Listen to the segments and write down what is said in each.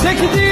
Take it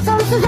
Sounds